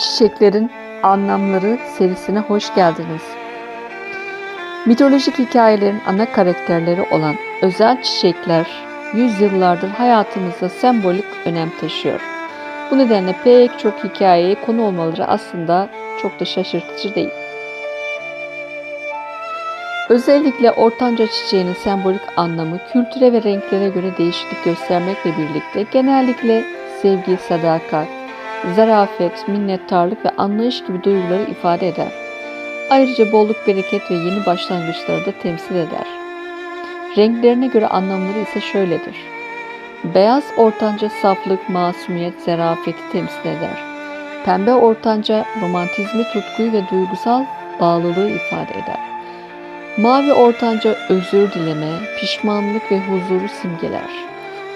Çiçeklerin Anlamları serisine hoş geldiniz. Mitolojik hikayelerin ana karakterleri olan özel çiçekler yüzyıllardır hayatımızda sembolik önem taşıyor. Bu nedenle pek çok hikayeye konu olmaları aslında çok da şaşırtıcı değil. Özellikle ortanca çiçeğinin sembolik anlamı kültüre ve renklere göre değişiklik göstermekle birlikte genellikle sevgi, sadakat, zarafet, minnettarlık ve anlayış gibi duyguları ifade eder. Ayrıca bolluk, bereket ve yeni başlangıçları da temsil eder. Renklerine göre anlamları ise şöyledir. Beyaz ortanca saflık, masumiyet, zarafeti temsil eder. Pembe ortanca romantizmi, tutkuyu ve duygusal bağlılığı ifade eder. Mavi ortanca özür dileme, pişmanlık ve huzuru simgeler.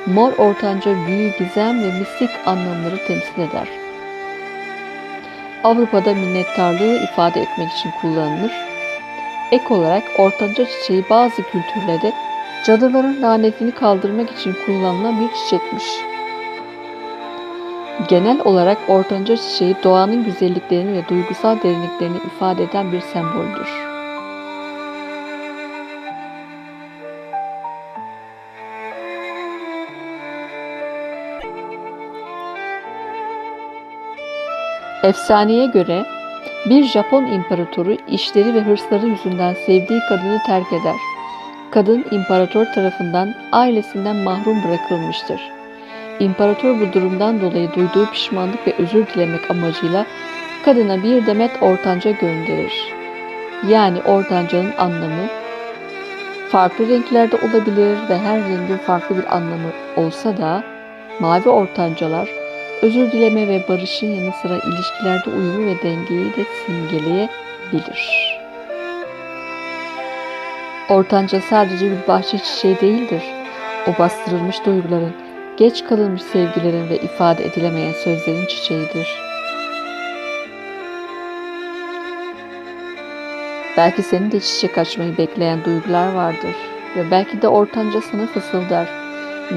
Mor ortanca büyü, gizem ve mistik anlamları temsil eder. Avrupa'da minnettarlığı ifade etmek için kullanılır. Ek olarak ortanca çiçeği bazı kültürlerde cadıların lanetini kaldırmak için kullanılan bir çiçekmiş. Genel olarak ortanca çiçeği doğanın güzelliklerini ve duygusal derinliklerini ifade eden bir semboldür. Efsaneye göre bir Japon imparatoru işleri ve hırsları yüzünden sevdiği kadını terk eder. Kadın imparator tarafından ailesinden mahrum bırakılmıştır. İmparator bu durumdan dolayı duyduğu pişmanlık ve özür dilemek amacıyla kadına bir demet ortanca gönderir. Yani ortancanın anlamı farklı renklerde olabilir ve her rengin farklı bir anlamı olsa da mavi ortancalar özür dileme ve barışın yanı sıra ilişkilerde uyumu ve dengeyi de simgeleyebilir. Ortanca sadece bir bahçe çiçeği değildir. O bastırılmış duyguların, geç kalınmış sevgilerin ve ifade edilemeyen sözlerin çiçeğidir. Belki senin de çiçek açmayı bekleyen duygular vardır ve belki de ortanca sana fısıldar.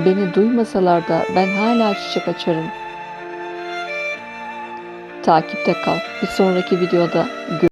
Beni duymasalar da ben hala çiçek açarım. Takipte kal. Bir sonraki videoda görüşürüz.